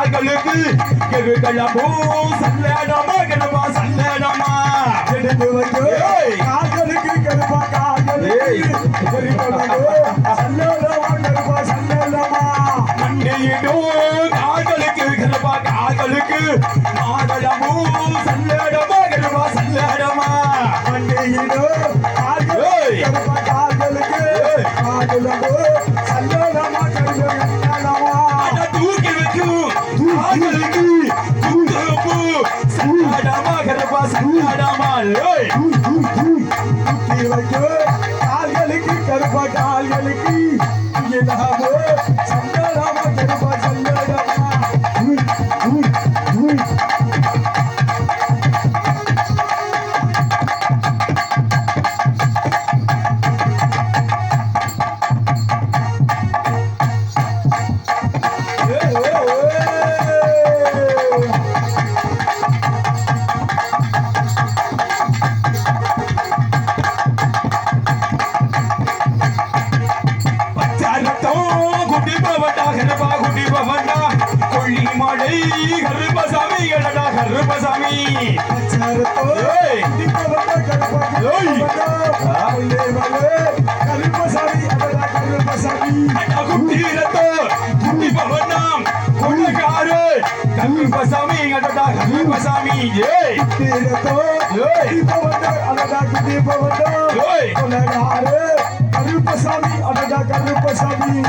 ஆட்களுக்கு எதுக்கெல்லாம் சல்லடமா கிடப்பா சல்லடமா எடுத்து வைக்கும் சங்கடமாள் கால்களுக்கு கருப்பா கால்களுக்கு கருப்பசாமி கடடா கருப்பசாமி. கருப்பசாமி குட்டி ரத்தோ? குட்டி பவனாம். கொள்ளக்காரு கருப்பசாமி கடடா கருப்பசாமி. ஏய். குட்டி ரத்தோ குட்டி பவனா அடடா குட்டி பவனா கொள்ளக்காரு கருப்பசாமி அடடா கருப்பசாமி.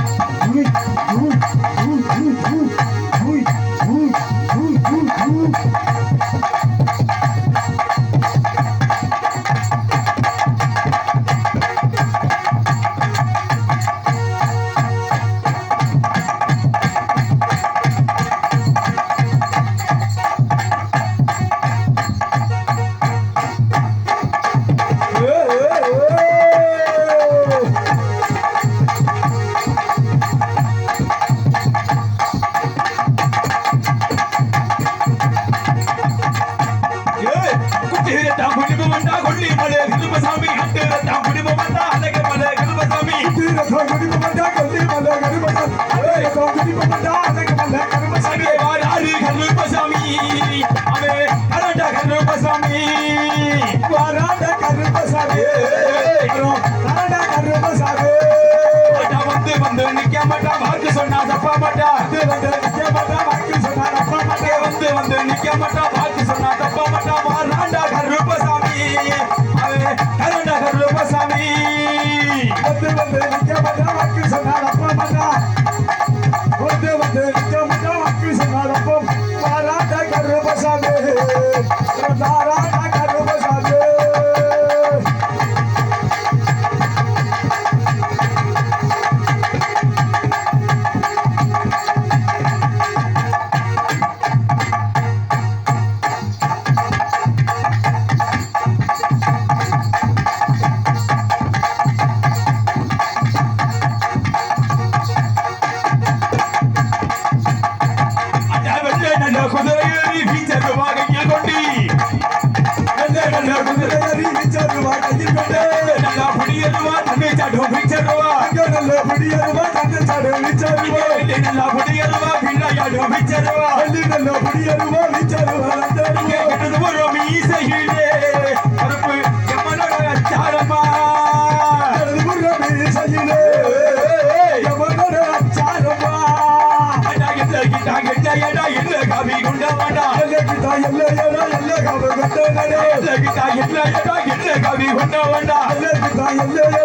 கவி? கொண்டவண்டா எல்லாருக்கும் தான் எல்லையே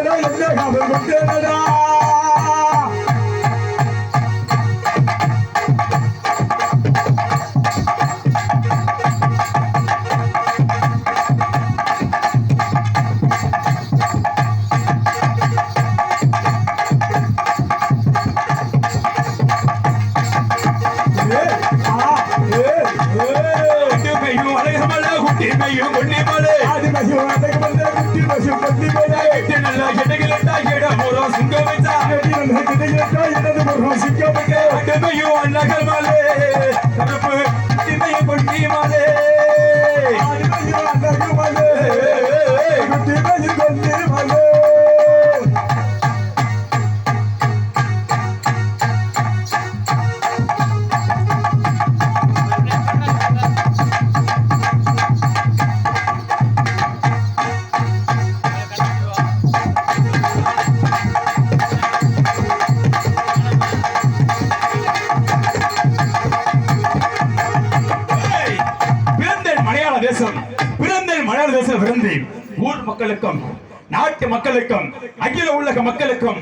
மக்களுக்கும் நாட்டு மக்களுக்கும் அகில உலக மக்களுக்கும்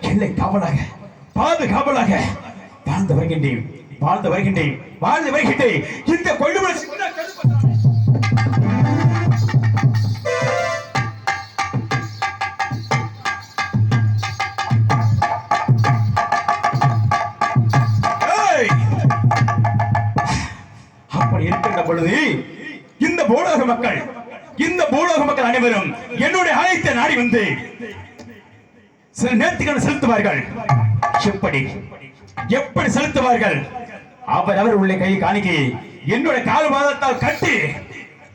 எல்லை காவலாக பாதுகாவலாக வாழ்ந்து வருகின்றேன் வாழ்ந்து வருகின்றேன் வாழ்ந்து வருகின்றேன். இந்த கொள்ளுமலை அப்படி இருக்கின்ற பொழுது இந்த போடக மக்கள் அனைவரும் என்னுடைய அழைத்த நாடி வந்து சில நேர்த்திகளை செலுத்துவார்கள். எப்படி? எப்படி செலுத்துவார்கள்? அவர் அவர் உள்ள கை காணிக்கை என்னுடைய கால் பாதத்தால் கட்டி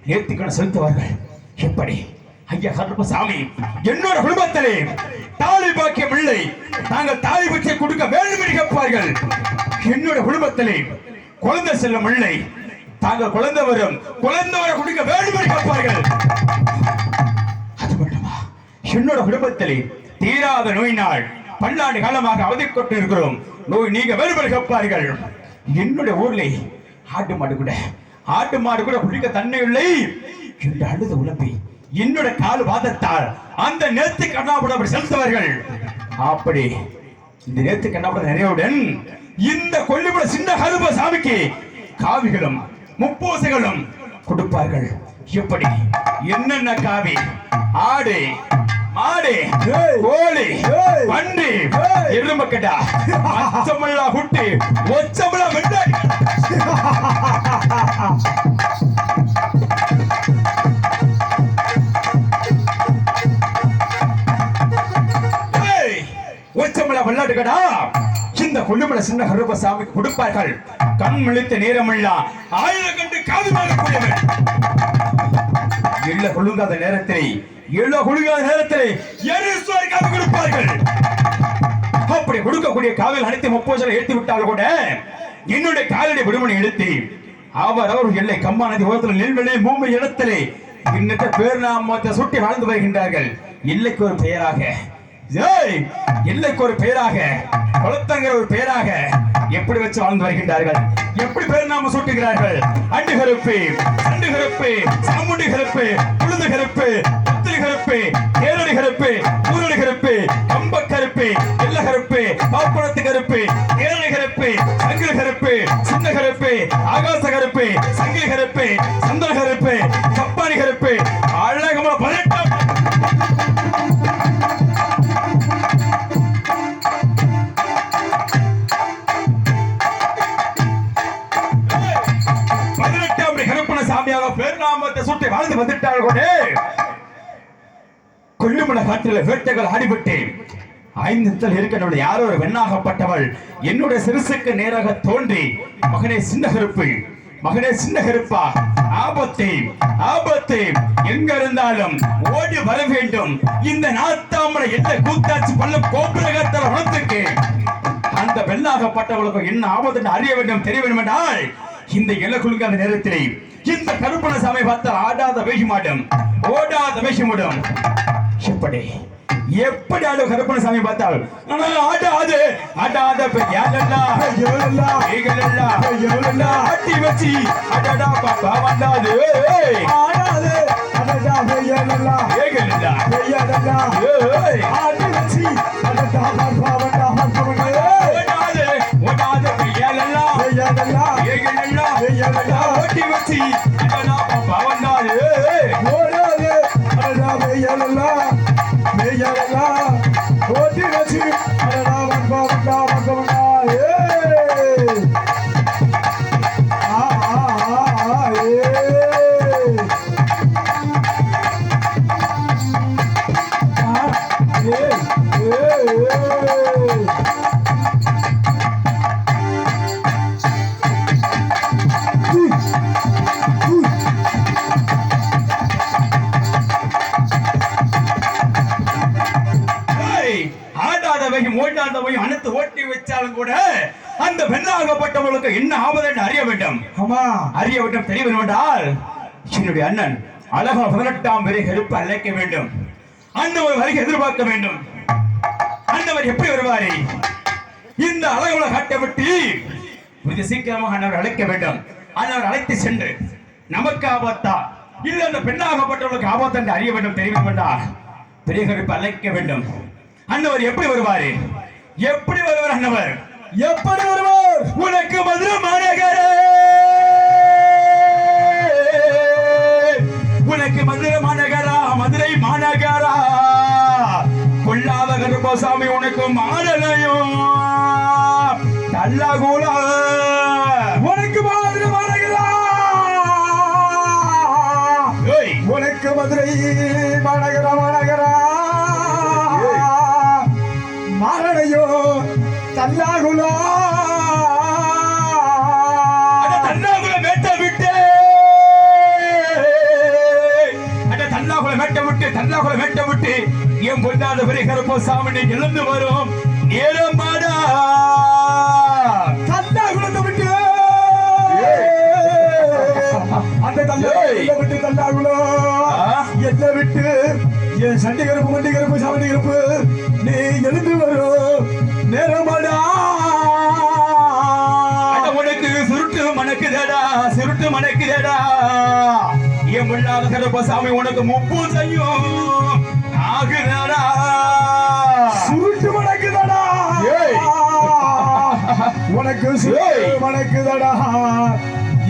நேர்த்திகளை செலுத்துவார்கள். எப்படி? ஐயா கருப்பசாமி என்னோட குடும்பத்திலே தாலி பாக்கியம் இல்லை. நாங்கள் தாலி பற்றி கொடுக்க வேண்டும் என்று கேட்பார்கள் என்னோட குடும்பத்திலே குழந்தை செல்லும் இல்லை. தாங்கள் குழந்தை வரும். குழந்தை வர கொடுக்க வேண்டும் என்று கேட்பார்கள் என்னோட குடும்பத்திலே தீராத நோய் நாள் பல்லாண்டு காலமாக அவதிப்பட்டு இருக்கிறோம். நோய் நீங்க வேறுபட கேட்பார்கள். என்னுடைய ஊர்ல ஆட்டு மாடு கூட ஆட்டு மாடு கூட குடிக்க தன்மை இல்லை என்று அழுது உழப்பி என்னோட கால் வாதத்தால் அந்த நேர்த்தி கண்ணாபுரம் அப்படி செலுத்துவார்கள். அப்படி இந்த நேர்த்தி கண்ணாபுரம் நிறையவுடன் இந்த கொல்லிபுர சின்ன கருப்ப சாமிக்கு காவிகளும் முப்பூசைகளும் கொடுப்பார்கள். எப்படி? என்னென்ன காவி? ஆடு. மாடு. கோழி. பன்றி ஏய். எருமக்கட்டா அச்சமல்லா குட்டி ஒச்சமல்லா வெண்டாடி ஒச்சமல்லா வெள்ளாட்டுக்கடா இந்த கொல்லுமலை சின்ன கருப்பசாமிக்கு கொடுப்பார்கள் கண் விழித்த நேரமெல்லாம் ஆயிரம் கண்டு காது வாங்கக்கூடியவன் எள்ள கொள்ளுங்காத நேரத்திலே எள்ள கொடுக்காத நேரத்திலே எரிசுவார் கொடுப்பார்கள். அப்படி கொடுக்கக்கூடிய காவல் அனைத்து முப்போசலை எடுத்து விட்டாலும் கூட என்னுடைய காலடி விடுமனை எடுத்து அவர் அவர் எல்லை கம்மா நதி ஓரத்தில் நெல்வெளி மூமை இடத்திலே இன்னத்த பேர் நாமத்தை சுட்டி வாழ்ந்து வருகின்றார்கள். எல்லைக்கு ஒரு பெயராக. ஏய், எல்லைக்கு ஒரு பெயராக. குளத்தங்கிற ஒரு பெயராக. எப்படி வச்சு வாழ்ந்து வருகின்றார்கள்? எப்படி பேர் நாம சூட்டுகிறார்கள்? அண்டு கருப்பு அண்டு கருப்பு சாமுண்டி கருப்பு உளுந்து கருப்பு புத்திரி கருப்பு தேரடி கருப்பு ஊரடி கருப்பு கம்ப கருப்பு எல்ல கருப்பு பாப்புறத்து கருப்பு தேரடி கருப்பு சங்கிலி கருப்பு சின்ன கருப்பு ஆகாச கருப்பு சங்கிலி கருப்பு கருப்பு சில காற்றில் வேட்டைகள் ஆடிவிட்டு ஐந்தத்தில் இருக்கிறவள் யாரோ ஒரு வெண்ணாகப்பட்டவள். என்னுடைய சிறுசுக்கு நேராக தோன்றி மகனே சின்னகருப்பு மகனே சின்னகருப்பா ஆபத்தை ஆபத்தை எங்க இருந்தாலும் ஓடி வர வேண்டும். இந்த நாத்தாமரை எந்த கூத்தாச்சு பல்ல கோபுரகத்தில் உணத்துக்கு அந்த வெண்ணாகப்பட்டவளுக்கு என்ன ஆபத்து அறிய வேண்டும் தெரிய வேண்டும் என்றால் இந்த இலக்குழுங்காத நேரத்திலே இந்த கருப்பண சாமி பார்த்தால் ஆடாத வேஷமாடும் ஓடாத வேஷமிடும் எப்படி எப்படி ஆடும் கருப்பண சாமி பார்த்தால் ஆடாது ஆடாத ஆட்டி வச்சு அடடா பாப்பா வந்தாது. ஆடாதே, அடடா, ஐயோலல்லா, கைகளெல்லாம் ஐயோலல்லா, ஏய், ஆடி வச்சி, அடடா, வண்டா, ஏய், ஓடாது ஓடாத கையாலெல்லாம் ஐயோலல்லா, கைகளெல்லாம் ஐயோலல்லா, ஓட்டி வச்சு அடடா பாப்பா வந்தாது. ஓடாதே, அடடா, ஐயோலல்லா, हाँ ஆமா அறிய வேண்டும் தெரிய வேண்டும் என்றால் என்னுடைய அண்ணன் அழகா பதினெட்டாம் வரை கருப்பு அழைக்க வேண்டும். அண்ணவர் வரைக்கும் எதிர்பார்க்க வேண்டும். அண்ணவர் எப்படி வருவாரே? இந்த அழகுல காட்ட விட்டு மிக சீக்கிரமாக அண்ணவர் அழைக்க வேண்டும். அண்ணவர் அழைத்து சென்று நமக்கு ஆபத்தா? இல்ல அந்த பெண்ணாகப்பட்டவர்களுக்கு ஆபத்து என்று அறிய வேண்டும் தெரிய வேண்டும் பெரிய கருப்பு அழைக்க வேண்டும். அன்னவர் எப்படி வருவாரு? எப்படி வருவார் அன்னவர் எப்படி வருவார்? உனக்கு மதுரை மாநகரே உனக்கு மதுரை மாநகரா மதுரை மாநகரா? கொல்லாத கருப்பசாமி உனக்கு மாடலையும் தள்ளகூலா கூட பெரிய கருப்பசாமி நீ எழுந்து வரும். நேரம் மாடா தல்லாகுலத்தை விட்டு. அந்த. தல்லாகுல விட்டு ஆ? என்ன விட்டு. என் சண்டி கருப்பு மண்டி கருப்பு சாவண்டி கருப்பு நீ எழுந்து வரும். நேரமாடா உனக்கு சுருட்டு மணக்குதடா சுருட்டு மணக்குதடா. என் பொண்ணாத கருப்பசாமி உனக்கு முப்பு செய்யும் ஆகுதடா. ஏய். வணக்குதடா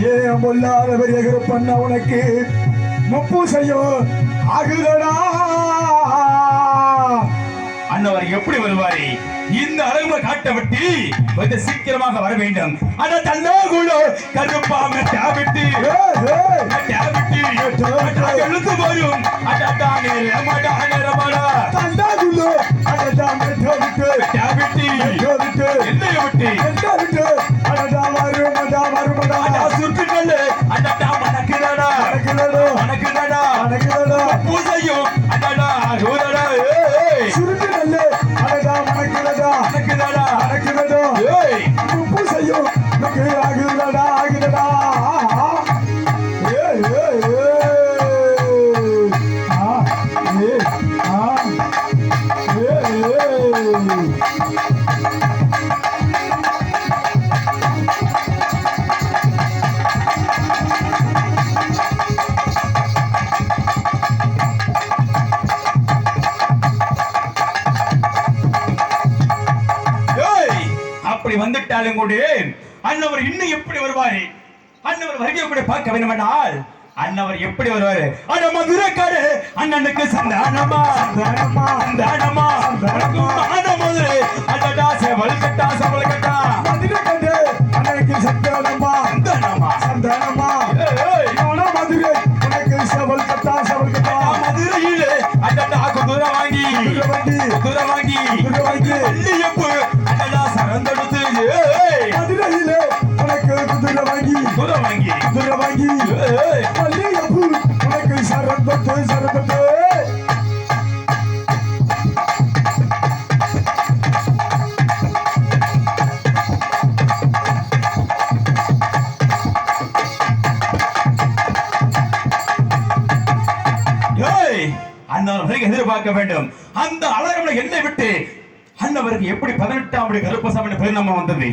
ஏன் பொல்லாத பெரிய கருப்பண்ண உனக்கு முப்பு செய்யும் ஆகுதடா அன்னவர் எப்படி வருவாரு? இந்த அழகுல காட்ட விட்டு கொஞ்சம் சீக்கிரமாக வர வேண்டும். அட தன்னாகுலோ கருப்பாம டேபிட்டி ஏய், ஏய். டேபிட்டி எழுத்து வரும் அடடா நேரமடா நேரமடா தண்டாகுள்ளோ அடடா மெட்ரோ விட்டு டேபிட்டி மெட்ரோ விட்டு என்னைய விட்டு. மெட்ரோ விட்டு அடடா வருமடா வருமடா அடா சுட்டுக்கல்லு அடடா மணக்குதடா அடக்குதடோ மணக்குதடா அடக்குதடோ பூசையும். அடடா வேண்டுமென்றால் அண்ணவர் எப்படி வருவாரு? அட மதுரைக்காடு அண்ணனுக்கு சந்தானமா. சந்தானமா. சந்தானமா. ஏய், அண்ணவர்களுக்கு எதிர்பார்க்க வேண்டும். அந்த அழகனை என்னை விட்டு அண்ணவருக்கு எப்படி பதினெட்டாம் படி கருப்பசாமி பரிணாமம் வந்தது?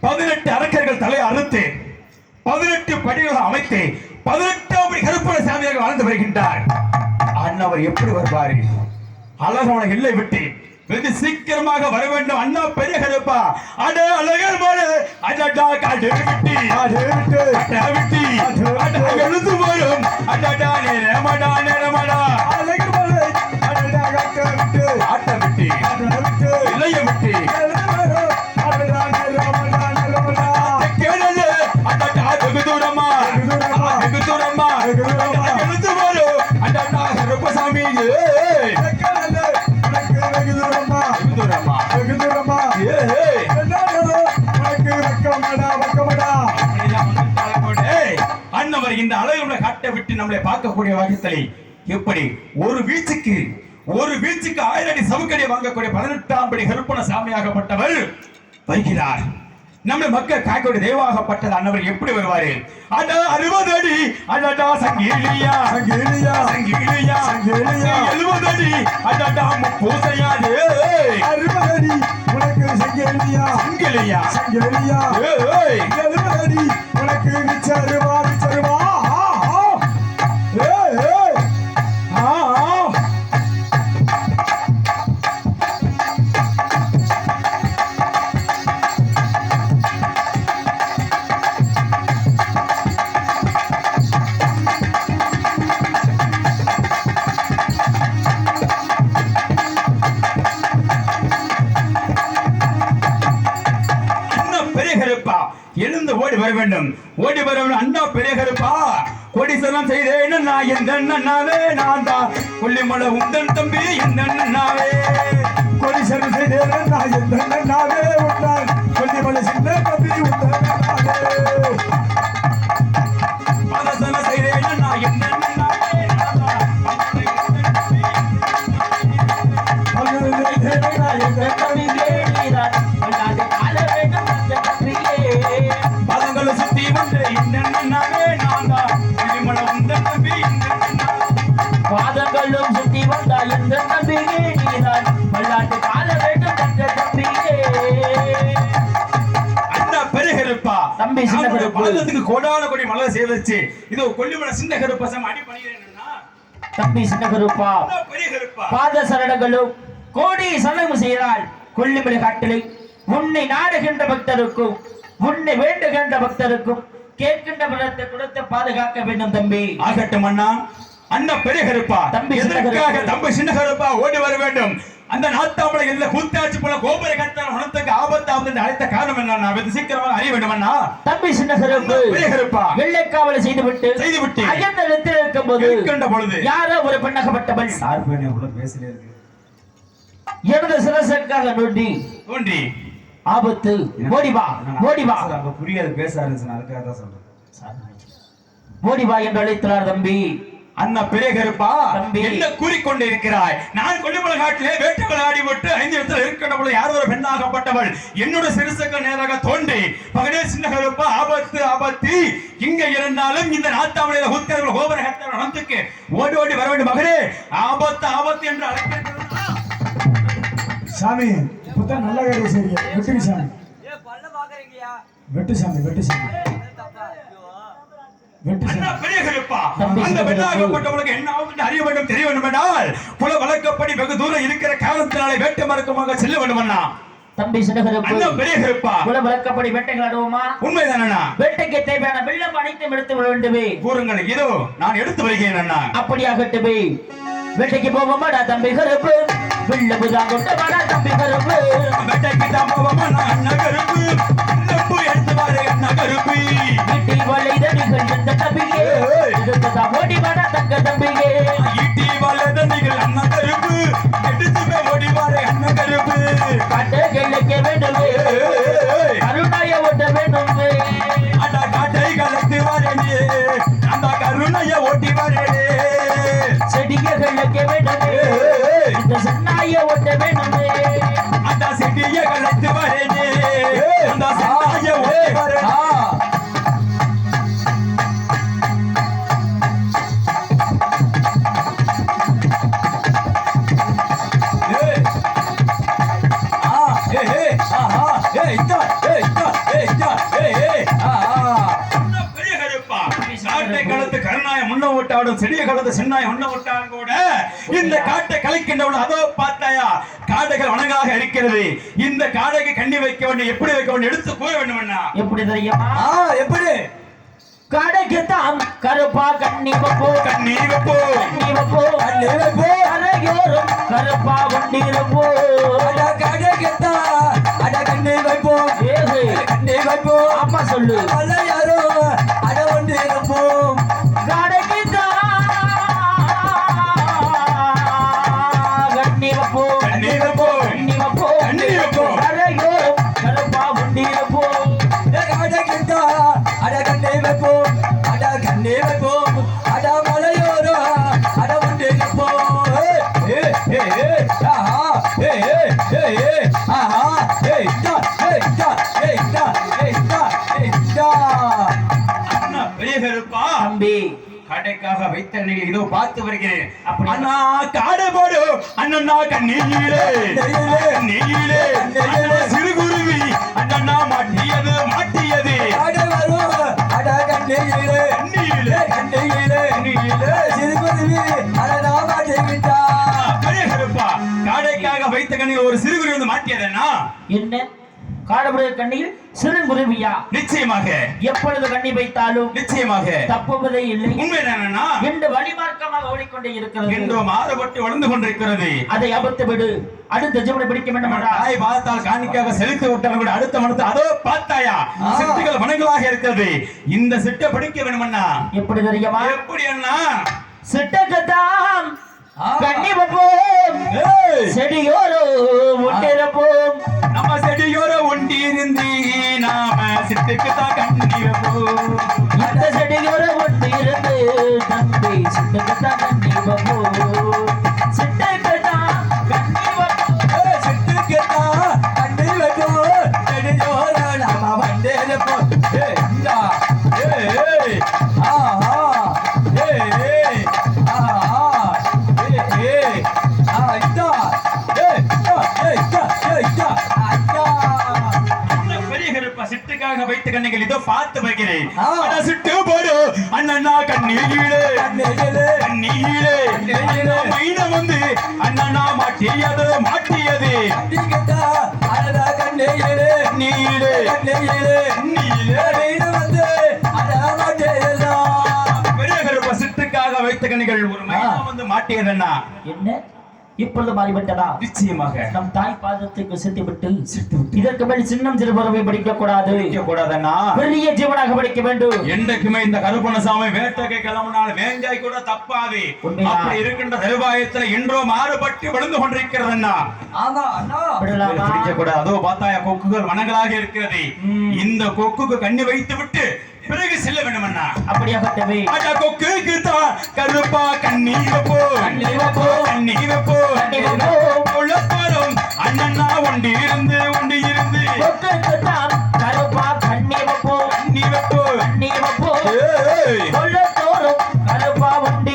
பதினெட்டு அரக்கர்கள் தலையை அறுத்து பதினெட்டு படிகளை அமைத்து பதினெட்டாம் படி கருப்பண சாமியாக வாழ்ந்து வருகின்றார். அண்ணவர் எப்படி வருவாரு? அழகவனை எல்லை விட்டு வெகு சீக்கிரமாக வர வேண்டும். அண்ணா பெரிய கருப்பா. அட அழகர் மாடு அடடா காடு விட்டி. அது விட்டு. விட்டி. அட எழுந்து வரும் அடடா நேரமடா நேரமடா. அழகு ஆட்ட விட்டி விட்டு இளைய விட்டி எழுந்து வரும் அடடா அண்ணவர் இந்த அழகுல காட்ட விட்டு நம்மளை பார்க்கக்கூடிய வகைத்தலை எப்படி? ஒரு வீச்சுக்கு ஒரு வீச்சுக்கு ஆயிரம் அடி சவுக்கடி வாங்கக்கூடிய பதினெட்டாம் படி கருப்பண சாமியாகப்பட்டவர் வருகிறார். நம்ம மக்கள் காக்கோட தெய்வாகப்பட்டது அண்ணவர் எப்படி வருவாரு? அட அறுபது அடி. அடடா சங்கீலியா. சங்கேலியா. சங்கீலியா. சங்கீலியா. எழுபது அடி. அடடா பூசையாது அறுபதடி உனக்கு சங்கேலியா. சங்கிலியா. சங்கேலியா. ஏய். எழுபதடி உனக்கு மிச்சருவா கொல்லிமலை உந்தன் தம்பி எந்த அண்ணாவே கொடிசரி செய்தேன் நான் எந்த நாவே மலர் சேவிச்சு இதோ கொல்லிமலை சின்ன கருப்பசம் அடி பண்ணிக்கிறேன்னா தம்பி சின்ன கருப்பா பாத சரணங்களும் கோடி சரணம் செய்தால் கொல்லிமலை காட்டிலை உன்னை நாடுகின்ற பக்தருக்கும் உன்னை வேண்டுகின்ற பக்தருக்கும் கேட்கின்ற பலத்தை கொடுத்து பாதுகாக்க வேண்டும் தம்பி. ஆகட்டும் அண்ணா. அண்ணா பெருகருப்பா தம்பி சின்ன எதற்காக கருப்பு. தம்பி சின்ன கருப்பா ஓடி வர வேண்டும்? அந்த நாத்தாமலை இல்ல கூத்தாட்சி போல கோபுர கட்டால் உணத்துக்கு ஆபத்தாவது என்று அழைத்த காரணம் என்ன? வெகு சீக்கிரமாக அறிய வேண்டும் அண்ணா தம்பி சின்ன கருப்பு பெருகருப்பா வெள்ளைக்காவலை செய்துவிட்டு செய்துவிட்டு. அயர்ந்த நிறுத்தி இருக்கும் போது இருக்கின்ற பொழுது யாரோ ஒரு பெண்ணகப்பட்டவள் சார் பண்ணி கூட பேசிட்டே இருக்கு. எனது சிரசற்காக நோண்டி தோன்றி ஆபத்து. ஓடி வா ஓடி வா. அங்க புரியாது பேச ஆரம்பிச்சு அதுக்காக தான் சொல்றேன் ஓடி வா என்று அழைத்தார் தம்பி. அண்ணா பெரியகருப்பா தம்பி. என்ன கூறிக்கொண்டு இருக்கிறாய் நான் கொல்லிமலை காட்டிலே வேட்டு விளையாடி விட்டு ஐந்து இடத்துல இருக்கின்ற யார் ஒரு பெண்ணாகப்பட்டவள். என்னோட சிறுசுக்கு நேராக தோன்றி பகடே சின்ன கருப்பா ஆபத்து ஆபத்து. இங்க இருந்தாலும் இந்த நாத்தாமலையில உத்தரவு கோபுர கத்தவள் அனந்துக்கு ஓடி ஓடி வர வேண்டும் மகனே. ஆபத்து ஆபத்து என்று அழைக்கிறது சாமி இப்பதான் நல்ல வெட்டுங்க சாமி. வெட்டு சாமி வெட்டு சாமி வெட்டு சாமி. பெரிய கருப்பா அந்த என்ன ஆகும் அறிய வேண்டும் தெரிய வேண்டும் என்றால் புல வழக்கப்படி வெகு தூரம் இருக்கிற காலத்தினாலே வேட்டு மறக்கமாக செல்ல வேண்டும் அண்ணா. தம்பி விளக்கப்படி வேட்டைகளாடுவோமா உண்மைதான் வேட்டைக்கு தேவையான வெள்ளம் அனைத்தும் எடுத்து விட வேண்டுமே. கூறுங்கள் இதோ நான் எடுத்து வருகிறேன் அண்ணா. அப்படியாகட்டுமே. வேட்டைக்கு போவோமாடா தம்பி கருப்பு. வெள்ளபுதான் கொண்டவாடா தம்பி கருப்பு. வேட்டைக்கு தான் போவோமா? நான் அண்ணா கருப்பு நெப்பு எடுத்து வாரு அண்ணா கருப்பு? வீட்டில் வளைதடிகள் இந்த தம்பியே இருந்ததா ஓடி வாடா தங்க தம்பியே. கலத்து கருணாய முன்ன விட்டாடும் செடிய கலத்து சின்னாய முன்ன விட்டாலும் கூட இந்த காட்டை கலைக்கின்றவன் அதோ பார்த்தாயா? காடைகள் வணங்காக இருக்கிறது. இந்த காடைக்கு கண்ணி வைக்க வேண்டும் எப்படி வைக்க வேண்டும் எடுத்து கூற வேண்டும் எப்படி தெரியுமா? எப்படி? கடைக்கு கருப்பா கண்ணி வப்போ. கண்ணி வைப்போ. கண்ணி வப்போ. கண்ணி வைப்போ. கரையோரம் கருப்பா வண்டிருப்போ ஏது? ஆமா சொல்லு. கடைக்கு கடைக்காக வைத்த நீங்கள் இதோ பார்த்து வருகிறேன். அண்ணா காடை போடு. அண்ணா கண்ணீரே கண்ணீரே அண்ணா சிறுகுருவி அண்ணா மாட்டியது மாட்டியது. கண்ணீரே கண்ணீரே பெரிய கருப்பா. காடைக்காக வைத்த கண்ணில் ஒரு சிறுகுருவி வந்து மாட்டியதுன்னா என்ன? காடபுடைய கண்ணியில் சிறுங்குருவியா நிச்சயமாக. எப்பொழுது கண்ணி வைத்தாலும் நிச்சயமாக. தப்புவதே இல்லை. உண்மை என்னன்னா என்று வழிமார்க்கமாக ஓடிக்கொண்டே இருக்கிறது. இன்று மாறுபட்டு வளர்ந்து கொண்டிருக்கிறது. அதை அபத்து விடு. அடுத்த ஜீவனை பிடிக்க வேண்டும் தாய் பார்த்தால் காணிக்காக செலுத்தி விட்டாலும் கூட அடுத்த மனத்து அதோ பார்த்தாயா? சிட்டுகள் மனங்களாக இருக்கிறது. இந்த சிட்டை பிடிக்க வேணுமண்ணா எப்படி தெரியுமா? எப்படி அண்ணா? சிட்டக்கத்தான் கண்ணி ஏய், செடியோரோ ஒட்டிருப்போம் நம்ம செடியோர ஒண்டி இருந்து நாம சிட்டுக்கு தான் கண்ணி வைப்போம். இந்த செடியோர ஒட்டிருந்து தம்பி சிட்டக்கத்தான் கண்ணி வைப்போம். கண்ணிகள் இதோ பார்த்து வைக்கிறேன் சிட்டு போடு. அண்ணனா கண்ணீழே கண்ணீழே. மைனம் வந்து அண்ணனா மாட்டியது மாட்டியது கண்ணீழே. நீளே கண்ணீழே. வீடு வந்து. பெரிய சிட்டுக்காக வைத்த கண்ணிகள் ஒரு மைனம் வந்து மாட்டியதுன்னா என்ன? இப்பொழுது மாறிவிட்டதா? நிச்சயமாக. நம் தாய் பாதத்துக்கு செத்து விட்டு இதற்கு மேல் சின்னம் சிறுபறவை படிக்க கூடாது கூடாதுன்னா பெரிய ஜீவனாக படிக்க வேண்டும். என்றைக்குமே இந்த கருப்பணசாமி வேட்டைக்கு கிளம்பினால் வேங்காய் கூட தப்பாது? அப்படி இருக்கின்ற தருவாயத்துல இன்றோ மாறுபட்டு விழுந்து கொண்டிருக்கிறதுன்னா? ஆமா அண்ணா. விடலாமா? பிடிக்கக்கூடாது. அதோ பார்த்தாயா கொக்குகள் வனங்களாக இருக்கிறது. இந்த கொக்குக்கு கண்ணி வைத்து விட்டு பிறகு செல்ல வேண்டுமண்ணா. அப்படியாகட்டவே அட கொக்குக்கு தான் கருப்பா கண்ணி வைப்போ. கண்ணி வைப்போ. கண்ணி வைப்போ. கண்ணி வைப்போ. உழப்பரும் அண்ணன்னா ஒண்டி இருந்து ஒண்டி இருந்து கொக்குக்குத்தான் கருப்பா கண்ணி வைப்போம் கண்ணி வைப்போ. கண்ணி வைப்போம் ஏய். கொள்ளத்தோறும் கருப்பா உண்டி